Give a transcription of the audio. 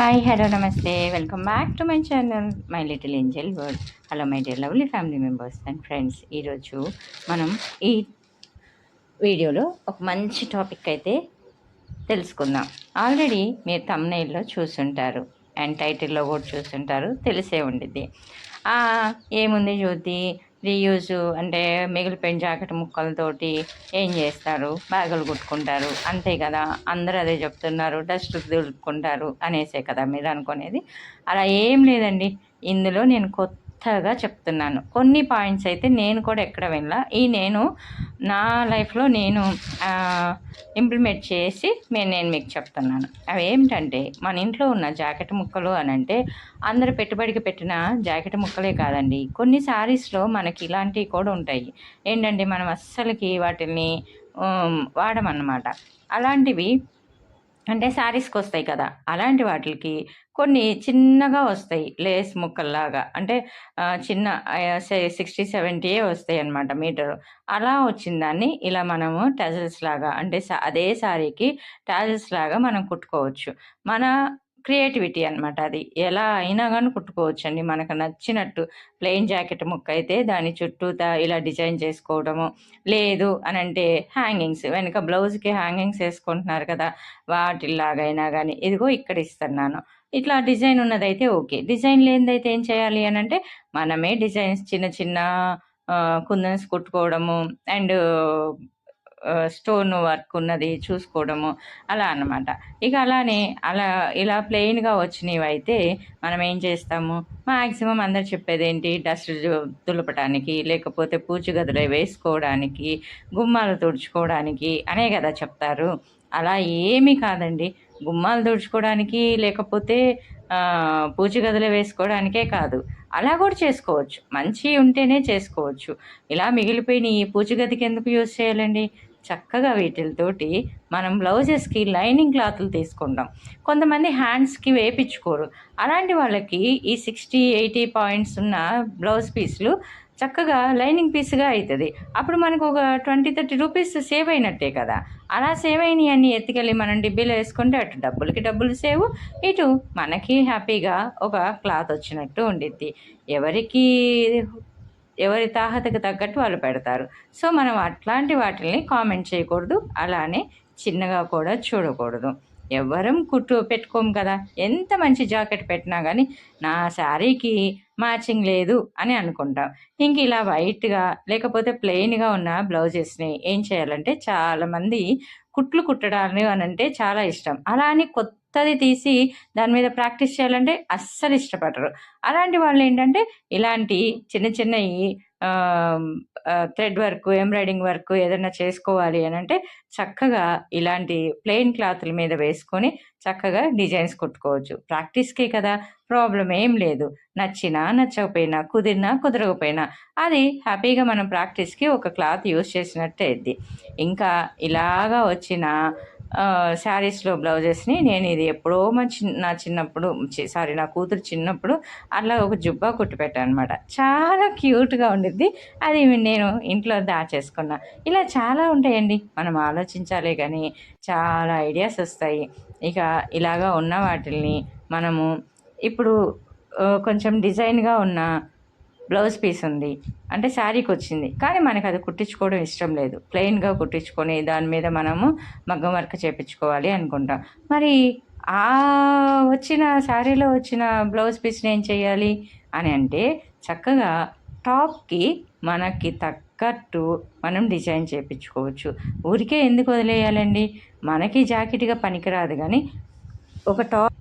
Hi hello namaste welcome back to my channel my little angel world hello my dear lovely family members and friends ఈరోజు మనం ఈ వీడియోలో ఒక మంచి topic అయితే తెలుసుకుందాం. ఆల్రెడీ మీరు తమ్నైల్లో చూసుంటారు అండ్ టైటిల్లో కూడా చూసుంటారు తెలిసే ఉండిద్ది. ఏముంది జ్యోతి? రీయూజ్ అంటే మిగిలిపోయిన జాకెట్ ముక్కలతోటి ఏం చేస్తారు? బ్యాగులు కుట్టుకుంటారు. అంతే కదా? అందరూ అదే చెప్తున్నారు. డస్ట్ దులుపుకుంటారు అనేసే కదా మీరు అనుకునేది? అలా ఏం లేదండి. ఇందులో నేను కొత్త కొత్తగా చెప్తున్నాను. కొన్ని పాయింట్స్ అయితే నేను కూడా ఎక్కడ వెళ్ళా ఈ నేను నా లైఫ్లో నేను ఇంప్లిమెంట్ చేసి నేను మీకు చెప్తున్నాను. అవి ఏమిటంటే మన ఇంట్లో ఉన్న జాకెట్ ముక్కలు అని అంటే అందరు పెట్టుబడికి పెట్టిన జాకెట్ ముక్కలే కాదండి. కొన్ని శారీస్లో మనకి ఇలాంటివి కూడా ఉంటాయి. ఏంటంటే మనం అస్సలకి వాటిని వాడమన్నమాట. అలాంటివి అంటే శారీస్కి వస్తాయి కదా అలాంటి వాటికి కొన్ని చిన్నగా వస్తాయి లేస్ ముక్కల్లాగా. అంటే చిన్న సిక్స్టీ సెవెంటీయే వస్తాయి అనమాట మీటరు. అలా వచ్చిన దాన్ని ఇలా మనము టజల్స్ లాగా అంటే అదే శారీకి టాజల్స్ లాగా మనం కుట్టుకోవచ్చు. మన క్రియేటివిటీ అనమాట అది. ఎలా అయినా కానీ కుట్టుకోవచ్చు అండి మనకు నచ్చినట్టు ప్లెయిన్ జాకెట్ ముక్క అయితే దాని చుట్టూ ఇలా డిజైన్ చేసుకోవడము. లేదు అని అంటే హ్యాంగింగ్స్. వెనుక బ్లౌజ్కి హ్యాంగింగ్స్ వేసుకుంటున్నారు కదా వాటిలాగైనా కానీ ఇదిగో ఇక్కడ ఇస్తున్నాను. ఇట్లా డిజైన్ ఉన్నదైతే ఓకే. డిజైన్ లేనిదైతే ఏం చేయాలి అని అంటే మనమే డిజైన్స్ చిన్న చిన్న కుందన్స్ కుట్టుకోవడము. అండ్ స్టోన్ వర్క్ ఉన్నది చూసుకోవడము అలా అనమాట ఇక అలానే అలా ఇలా ప్లెయిన్గా వచ్చినవి అయితే మనం ఏం చేస్తాము? మ్యాక్సిమం అందరు చెప్పేది ఏంటి డస్ట్ తులపడానికి లేకపోతే పూజ గదిలో వేసుకోవడానికి గుమ్మాలు తుడుచుకోవడానికి అనే కదా చెప్తారు. అలా ఏమీ కాదండి. గుమ్మాలు తుడుచుకోవడానికి లేకపోతే పూజ గదిలో వేసుకోవడానికే కాదు. అలా కూడా చేసుకోవచ్చు. మంచి ఉంటేనే చేసుకోవచ్చు. ఇలా మిగిలిపోయిన ఈ పూజ గదికి ఎందుకు యూజ్ చేయాలండి? చక్కగా వీటితోటి మనం బ్లౌజెస్కి లైనింగ్ క్లాత్లు తీసుకుంటాం. కొంతమంది హ్యాండ్స్కి వేపించుకోరు అలాంటి వాళ్ళకి ఈ సిక్స్టీ ఎయిటీ పాయింట్స్ ఉన్న బ్లౌజ్ పీస్లు చక్కగా లైనింగ్ పీస్గా అవుతుంది అప్పుడు మనకు ఒక ట్వంటీ థర్టీ రూపీస్ సేవ్ అయినట్టే కదా. అలా సేవ్ అయినవి అన్నీ ఎత్తుకెళ్ళి మనం డిబ్బీలో వేసుకుంటే అటు డబ్బులకి డబ్బులు సేవ్ ఇటు మనకి హ్యాపీగా ఒక క్లాత్ వచ్చినట్టు ఉండిద్ది. ఎవరికి ఎవరి తాహతకు తగ్గట్టు వాళ్ళు పెడతారు. సో మనం అట్లాంటి వాటిని కామెంట్ చేయకూడదు. అలానే చిన్నగా కూడా చూడకూడదు. ఎవరం కుట్టు పెట్టుకోము కదా. ఎంత మంచి జాకెట్ పెట్టినా కానీ నా శారీకి మ్యాచింగ్ లేదు అని అనుకుంటాం. ఇంక ఇలా వైట్గా లేకపోతే ప్లెయిన్గా ఉన్న బ్లౌజెస్ని ఏం చేయాలంటే చాలామంది కుట్లు కుట్టడాన్ని అని అంటే చాలా ఇష్టం. అలా అని కొత్తది తీసి దాని మీద ప్రాక్టీస్ చేయాలంటే అస్సలు ఇష్టపడరు. అలాంటి వాళ్ళు ఏంటంటే ఇలాంటి చిన్న చిన్నవి థ్రెడ్ వర్క్ ఎంబ్రాయిడింగ్ వర్క్ ఏదైనా చేసుకోవాలి అని అంటే చక్కగా ఇలాంటి ప్లెయిన్ క్లాత్ల మీద వేసుకొని చక్కగా డిజైన్స్ కుట్టుకోవచ్చు. ప్రాక్టీస్కే కదా ప్రాబ్లం ఏం లేదు. నచ్చినా నచ్చకపోయినా కుదిరినా కుదరకపోయినా అది హ్యాపీగా మనం ప్రాక్టీస్కి ఒక క్లాత్ యూస్ చేసినట్టే ఇంకా ఇలాగా వచ్చిన శారీస్లో బ్లౌజెస్ని నేను ఇది ఎప్పుడో మా చిన్న నా చిన్నప్పుడు సారీ నా కూతురు చిన్నప్పుడు అట్లా ఒక జుబ్బా కుట్టిపెట్టాను అనమాట చాలా క్యూట్గా ఉండిద్ది. అది నేను ఇంట్లో దాచేసుకున్నా. ఇలా చాలా ఉంటాయండి. మనం ఆలోచించాలి కానీ చాలా ఐడియాస్ వస్తాయి. ఇక ఇలాగా ఉన్న వాటిల్ని మనము ఇప్పుడు కొంచెం డిజైన్గా ఉన్న బ్లౌజ్ పీస్ ఉంది. అంటే శారీకి వచ్చింది. కానీ మనకు అది కుట్టించుకోవడం ఇష్టం లేదు. ప్లెయిన్గా కుట్టించుకొని దాని మీద మనము మగ్గం వర్క్ చేపించుకోవాలి అనుకుంటాం. మరి ఆ వచ్చిన శారీలో వచ్చిన బ్లౌజ్ పీస్ని ఏం చేయాలి అని అంటే చక్కగా టాప్కి మనకి తగ్గట్టు మనం డిజైన్ చేయించుకోవచ్చు ఊరికే ఎందుకు వదిలేయాలండి? మనకి జాకెట్గా పనికిరాదు కానీ ఒక టాప్